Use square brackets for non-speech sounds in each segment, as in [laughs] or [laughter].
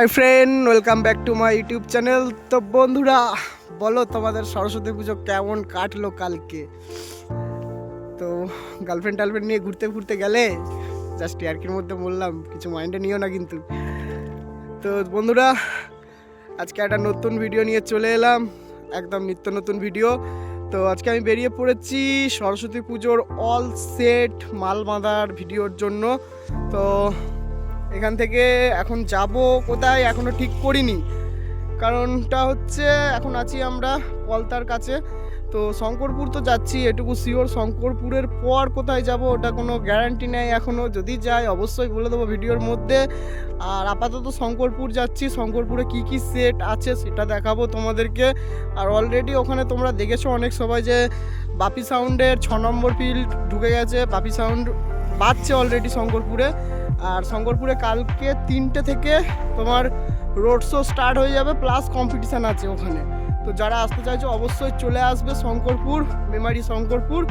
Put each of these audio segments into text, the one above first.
Hi friend welcome back to my YouTube channel তো বন্ধুরা, বলো তোমাদের সরস্বতী পুজো কেমন কাটলো কালকে? তো গার্লফ্রেন্ড টার্লফ্রেন্ড নিয়ে ঘুরতে ঘুরতে গেলে জাস্ট ইয়ার্কির মধ্যে বললাম, কিছু মাইন্ডে নিও না কিন্তু। তো বন্ধুরা, আজকে একটা নতুন ভিডিও নিয়ে চলে এলাম, একদম নিত্য নতুন ভিডিও তো আজকে আমি বেরিয়ে পড়েছি সরস্বতী পুজোর অল সেট মাল বাঁধার ভিডিওর জন্য। তো এখান থেকে এখন যাব কোথায় এখনও ঠিক করিনি। কারণটা হচ্ছে এখন আছি আমরা পলতার কাছে। তো শঙ্করপুর তো যাচ্ছি, এটুকু শিওর শঙ্করপুরের পর কোথায় যাব ওটা কোনো গ্যারান্টি নেই এখনও যদি যাই অবশ্যই বলে দেবো ভিডিওর মধ্যে। আর আপাতত শঙ্করপুর যাচ্ছি, শঙ্করপুরে কি কি সেট আছে সেটা দেখাবো তোমাদেরকে। আর অলরেডি ওখানে তোমরা দেখেছ অনেক সবাই যে বাপি সাউন্ডের ছ নম্বর ফিল্ড ঢুকে গেছে। বাপি সাউন্ড বাজছে অলরেডি শঙ্করপুরে। আর শঙ্করপুরে কালকে তিনটে থেকে তোমার রোড শো স্টার্ট হয়ে যাবে প্লাস কম্পিটিশান আছে ওখানে। তো যারা আসতে চাইছো, অবশ্যই চলে আসবে শঙ্করপুর মেমারি শঙ্করপুর।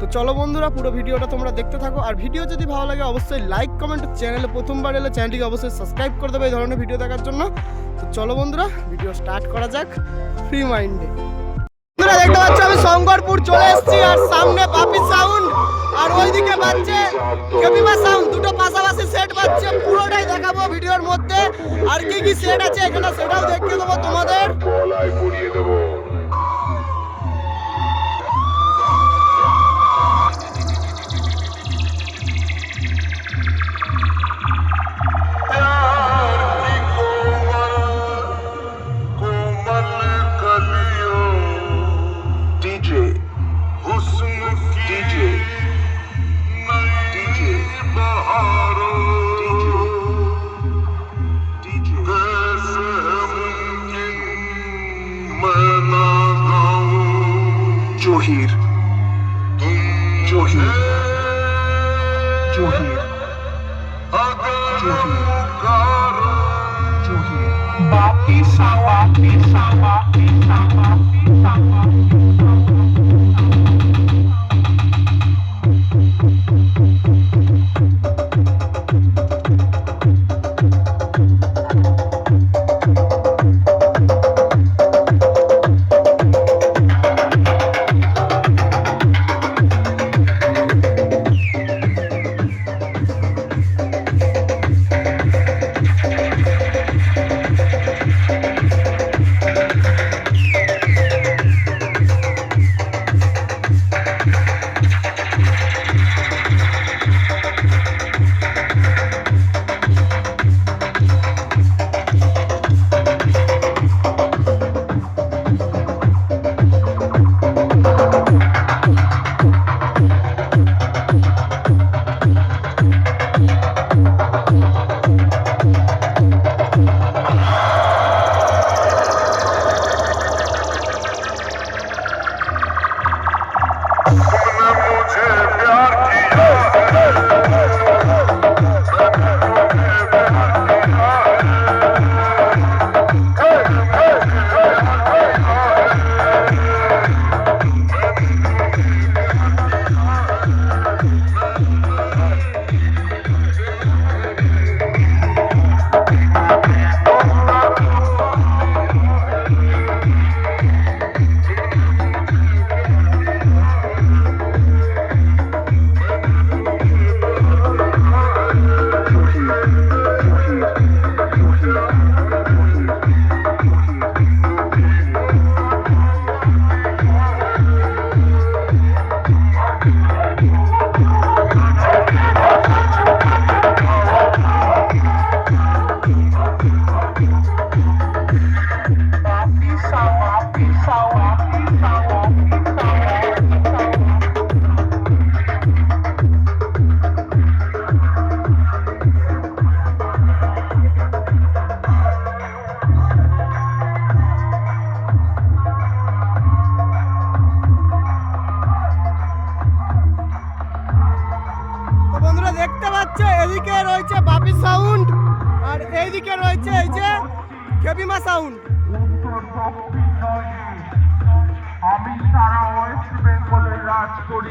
তো চলো বন্ধুরা, পুরো ভিডিওটা তোমরা দেখতে থাকো। আর ভিডিও যদি ভালো লাগে, অবশ্যই লাইক কমেন্ট চ্যানেলে প্রথমবার এলে চ্যানেলটিকে অবশ্যই সাবস্ক্রাইব করে দেবে এই ধরনের ভিডিও দেখার জন্য। তো চলো বন্ধুরা ভিডিও স্টার্ট করা যাক। ফ্রি মাইন্ডে বন্ধুরা দেখতে পাচ্ছ আমি শঙ্করপুর চলে এসেছি, আর সামনে বাপি সাউন্ড আর ওইদিকে বাজছে কেপিমা সাউন্ড দুটো পাশাপাশি সেট বাজছে, পুরোটাই দেখাবো ভিডিওর মধ্যে, আর কি কি সেট আছে এখানে সেটাও দেখিয়ে দেবো তোমাদের। পুড়িয়ে দেবো। Jordan. Jordan. Jordan. Jordan. Bati sama, bati sama.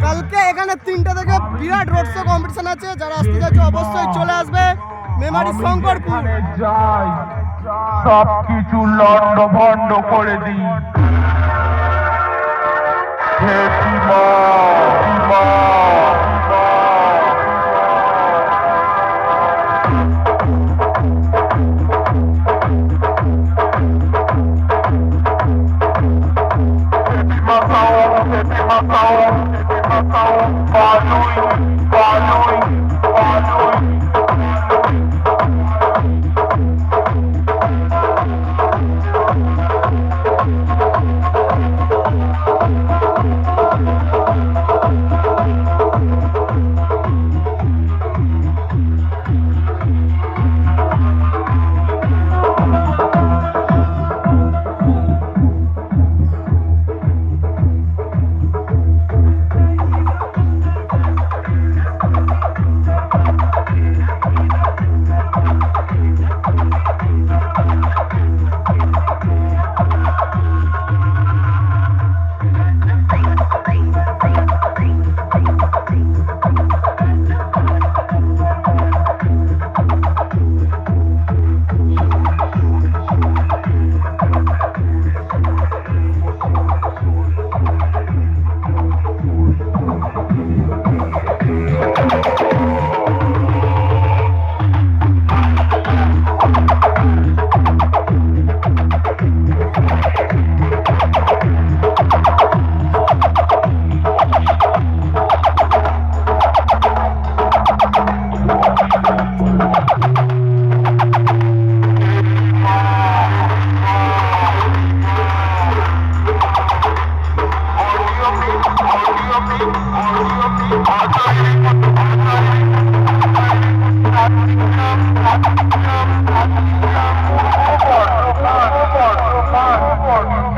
কালকে এখানে তিনটা থেকে বিরাট রোড শো কম্পিটিশন আছে, যারা আসতে যাচ্ছে অবশ্যই চলে আসবে। মেমারি শঙ্করপুর। যেখানে যাই সব কিছু লন্ড ভন্ড করে দিই matar um, ninguém matar um, vale তো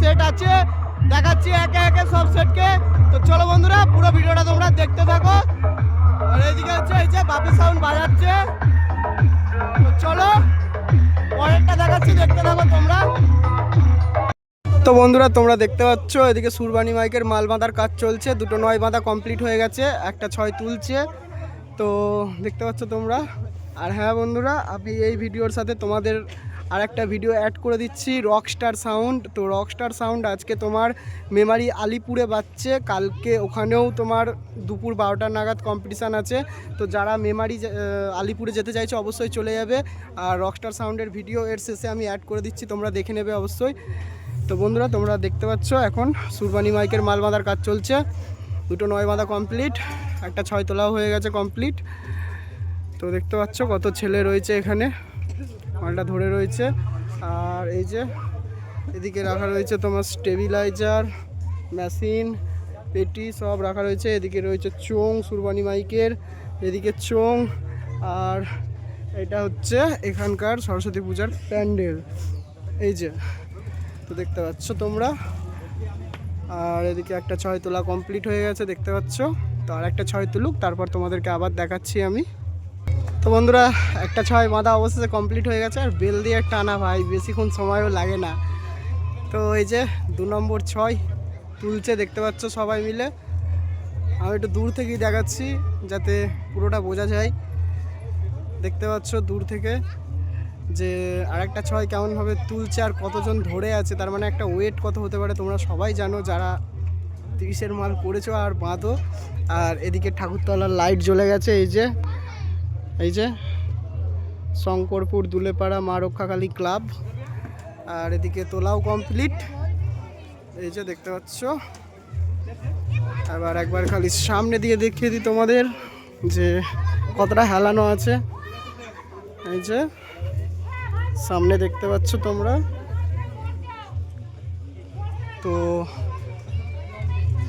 সেট আছে। দেখাচ্ছি একে একে সব সেটকে তো চলো বন্ধুরা, পুরো ভিডিওটা তোমরা দেখতে থাকো। আর এদিকে হচ্ছে, এই যে বাপি সাউন্ড বাজাচ্ছে। তো চলো, পরেরটা দেখাচ্ছি, দেখতে থাকো তোমরা। তো বন্ধুরা, তোমরা দেখতে পাচ্ছ, এদিকে সুরবানি মাইকের মাল বাঁধার কাজ চলছে। দুটো নয় বাঁধা কমপ্লিট হয়ে গেছে, একটা ছয় তুলছে। তো দেখতে পাচ্ছ তোমরা। আর হ্যাঁ বন্ধুরা, আমি এই ভিডিওর সাথে তোমাদের আর একটা ভিডিও অ্যাড করে দিচ্ছি রকস্টার সাউন্ড তো রকস্টার সাউন্ড আজকে তোমার মেমারি আলিপুরে বাজছে, কালকে ওখানেও তোমার দুপুর বারোটা নাগাদ কম্পিটিশান আছে। তো যারা মেমারি আলিপুরে যেতে চাইছে, অবশ্যই চলে যাবে। আর রকস্টার সাউন্ডের ভিডিও এর শেষে আমি অ্যাড করে দিচ্ছি, তোমরা দেখে নেবে অবশ্যই। তো বন্ধুরা, তোমরা দেখতে পাচ্ছ এখন সুরবানি মাইকের মাল বাঁধার কাজ চলছে। দুটো নয় বাঁধা কমপ্লিট একটা ছয় তোলাও হয়ে গেছে কমপ্লিট তো দেখতে পাচ্ছ কত ছেলে রয়েছে এখানে। মালটা ধরে রয়েছে। আর এই যে এদিকে রাখা রয়েছে তোমার স্টেবিলাইজার, মেশিন, পেটি সব রাখা রয়েছে। এদিকে রয়েছে চোং, সুরবানি মাইকের, এদিকে চোং, আর এটা হচ্ছে এখানকার সরস্বতী পূজার প্যান্ডেল। এই যে, তো দেখতে পাচ্ছ তোমরা। আর এদিকে একটা ছয় তোলা কমপ্লিট হয়ে গেছে, দেখতে পাচ্ছ। তো আর একটা ছয় তুলুক, তারপর তোমাদেরকে আবার দেখাচ্ছি আমি। তো বন্ধুরা, একটা ছয় বাঁধা অবশেষে কমপ্লিট হয়ে গেছে, আর বেল দিয়ে টানা ভাই, বেশিক্ষণ সময়ও লাগে না। তো এই যে দু নম্বর ছয় তুলছে, দেখতে পাচ্ছ সবাই মিলে। আমি একটু দূর থেকেই দেখাচ্ছি, যাতে পুরোটা বোঝা যায়। দেখতে পাচ্ছ দূর থেকে যে আরেকটা ছয় কেমনভাবে তুলছে আর কতজন ধরে আছে, তার মানে একটা ওয়েট কত হতে পারে তোমরা সবাই জানো, যারা তিরিশের মাল করেছ আর বাঁধো। আর এদিকে ঠাকুরতলার লাইট জ্বলে গেছে, এই যে এই যে, শঙ্করপুর দুলেপাড়া মা রক্ষাকালী ক্লাব। আর এদিকে তোলাও কমপ্লিট এই যে দেখতে পাচ্ছ। আবার একবার খালি সামনে দিয়ে দেখিয়ে দিই তোমাদের যে কতটা হেলানো আছে। এই যে, সামনে দেখতে পাচ্ছ তোমরা। তো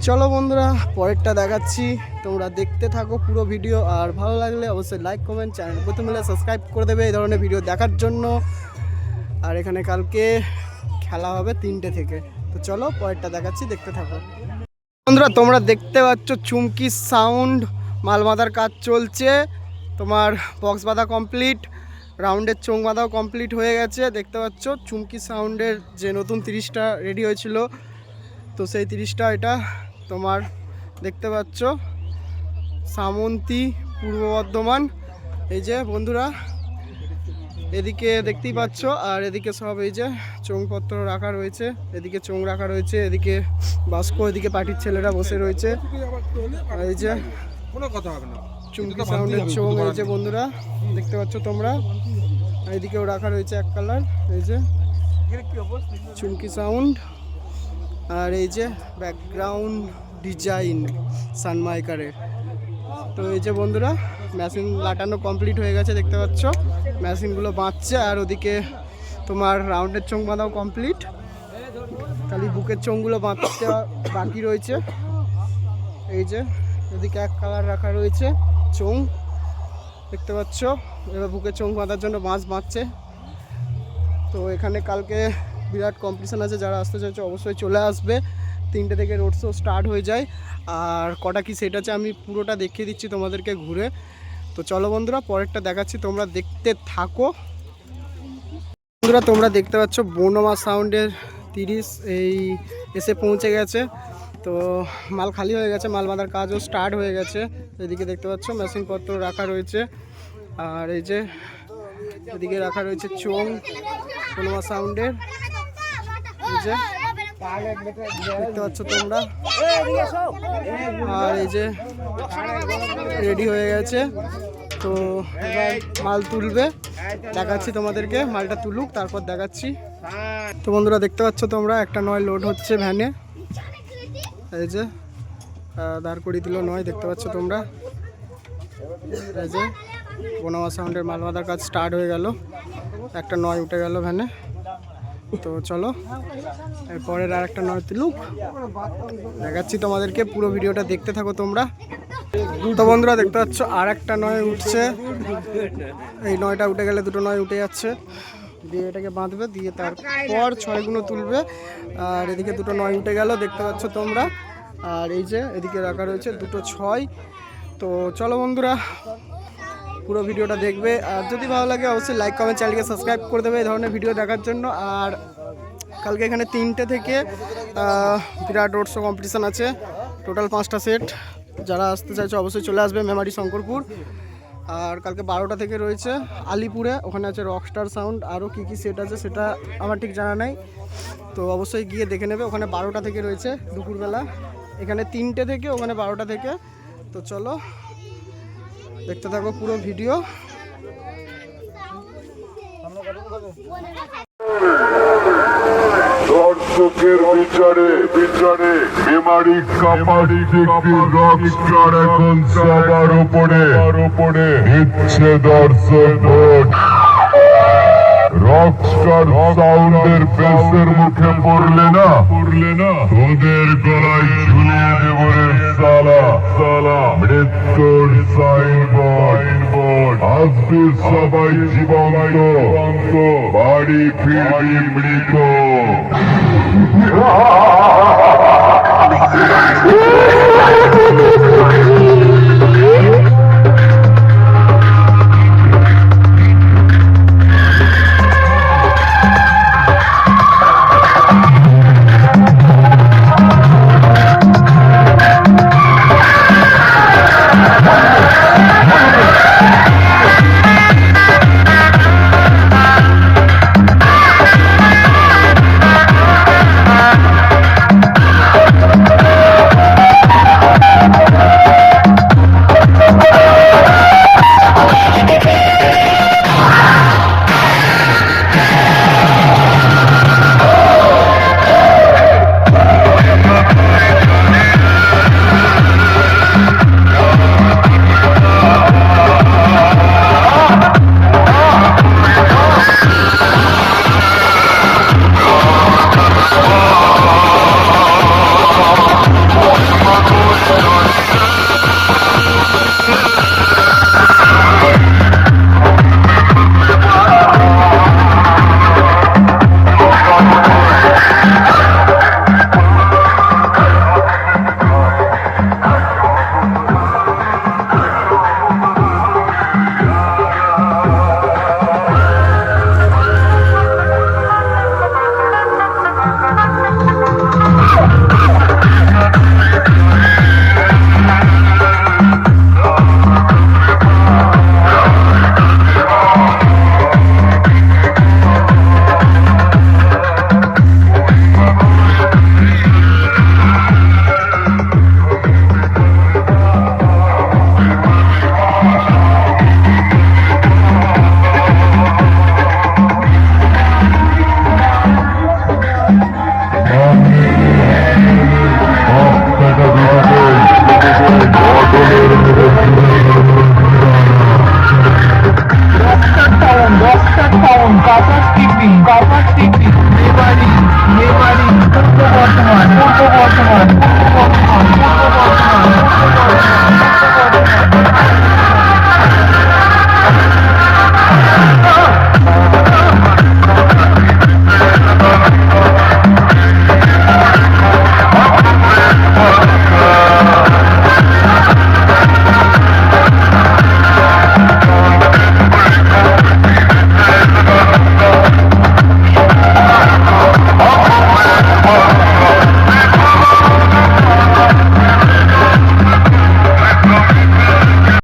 চলো বন্ধুরা, পরেরটা দেখাচ্ছি। তোমরা দেখতে থাকো পুরো ভিডিও, আর ভালো লাগলে অবশ্যই লাইক কমেন্ট চ্যানেল প্রথম মিলে সাবস্ক্রাইব করে দেবে এই ধরনের ভিডিও দেখার জন্য। আর এখানে কালকে খেলা হবে তিনটে থেকে। তো চলো পরেরটা দেখাচ্ছি, দেখতে থাকো। বন্ধুরা, তোমরা দেখতে পাচ্ছ চুমকি সাউন্ড মাল বাঁধার কাজ চলছে। তোমার বক্স বাঁধা কমপ্লিট রাউন্ডের চোং বাঁধাও কমপ্লিট হয়ে গেছে। দেখতে পাচ্ছ চুমকি সাউন্ডের যে নতুন তিরিশটা রেডি হয়েছিল। তো সেই তিরিশটা এটা তোমার দেখতে পাচ্ছ? সামন্তী পূর্ব বর্ধমান। এই যে বন্ধুরা এদিকে দেখতেই পাচ্ছ আর এদিকে সব এই যে চোংপত্র রাখা রয়েছে এদিকে চোং রাখা রয়েছে এদিকে বাস্ক এদিকে পার্টির ছেলেরা বসে রয়েছে। আর এই যে কোনো কথা হবে না। চুমকি সাউন্ডের চোং এই যে বন্ধুরা দেখতে পাচ্ছ তোমরা? এদিকেও রাখা রয়েছে এক কালার এই যে চুমকি সাউন্ড আর এই যে ব্যাকগ্রাউন্ড ডিজাইন সানমাইকারের তো এই যে বন্ধুরা মেশিন লাটানো কমপ্লিট হয়ে গেছে, দেখতে পাচ্ছ? মেশিনগুলো বাঁচছে, আর ওদিকে তোমার রাউন্ডের চোং বাঁধাও কমপ্লিট খালি বুকের চোঙগুলো বাঁধতে বাকি রয়েছে। এই যে এদিকে এক কালার রাখা রয়েছে চোং দেখতে পাচ্ছ? এবার বুকের চোং বাঁধার জন্য বাঁশ বাঁধছে তো এখানে কালকে বিরাট কম্পিটিশান আছে, যারা আসতে চাইছে অবশ্যই চলে আসবে। তিনটে থেকে রোড শো স্টার্ট হয়ে যায়। আর কটা কি সেট আছে আমি পুরোটা দেখিয়ে দিচ্ছি তোমাদেরকে ঘুরে। তো চলো বন্ধুরা, পরেরটা দেখাচ্ছি, তোমরা দেখতে থাকো। বন্ধুরা, তোমরা দেখতে পাচ্ছ বনমা সাউন্ডের তিরিশ এই এসে পৌঁছে গেছে। তো মাল খালি হয়ে গেছে, মাল বাঁধার কাজও স্টার্ট হয়ে গেছে। এদিকে দেখতে পাচ্ছ মেশিনপত্র রাখা রয়েছে। আর এই যে এদিকে রাখা রয়েছে চোং বনমা সাউন্ডের যে দেখতে পাচ্ছ তোমরা। আর এই যে রেডি হয়ে গেছে। তো এবার মাল তুলবে। দেখাচ্ছি তোমাদেরকে, মালটা তুলুক, তারপর দেখাচ্ছি। তো বন্ধুরা, দেখতে পাচ্ছ তোমরা, একটা নয় লোড হচ্ছে ভ্যানে। এই যে দাঁড় করিয়ে দিল নয়, দেখতে পাচ্ছ তোমরা। এই যে বোনামা সাউন্ডের মাল বাঁধার কাজ স্টার্ট হয়ে গেল। একটা নয় উঠে গেল ভ্যানে। তো চলো, এরপরের আর একটা নয় তুলুক দেখাচ্ছি তোমাদেরকে, পুরো ভিডিওটা দেখতে থাকো তোমরা। তো বন্ধুরা, দেখতে পাচ্ছ আর একটা নয় উঠছে। এই নয়টা উঠে গেলে দুটো নয় উঠে যাচ্ছে। দিয়ে এটাকে বাঁধবে, দিয়ে তারপর ছয়গুলো তুলবে। আর এদিকে দুটো নয় উঠে গেল, দেখতে পাচ্ছ তোমরা। আর এই যে, এদিকে রাখা রয়েছে দুটো ছয়। তো চলো বন্ধুরা পুরো ভিডিওটা দেখবে। আর যদি ভালো লাগে, অবশ্যই লাইক কমেন্ট চ্যানেলকে সাবস্ক্রাইব করে দেবে এই ধরনের ভিডিও দেখার জন্য। আর কালকে এখানে তিনটে থেকে বিরাট রোড শো কম্পিটিশান আছে। টোটাল পাঁচটা সেট যারা আসতে চাইছে, অবশ্যই চলে আসবে মেমারি শঙ্করপুর। আর কালকে বারোটা থেকে রয়েছে আলিপুরে। ওখানে আছে রকস্টার সাউন্ড আরও কী কী সেট আছে সেটা আমার ঠিক জানা নাই। তো অবশ্যই গিয়ে দেখে নেবে। ওখানে বারোটা থেকে রয়েছে দুপুরবেলা। এখানে তিনটে থেকে, ওখানে বারোটা থেকে। তো চলো দেখতে থাকো পুরো ভিডিও। মুখে পড়লে না পড়লে না? তোদের গলায় ঝুলিয়ে দেব রে। সালা সালা মৃত্যুর সাইনবোর্ড আসবে সবাই জীবন্ত। বাড়ি ফিরি মৃত। Oh, [laughs] [laughs]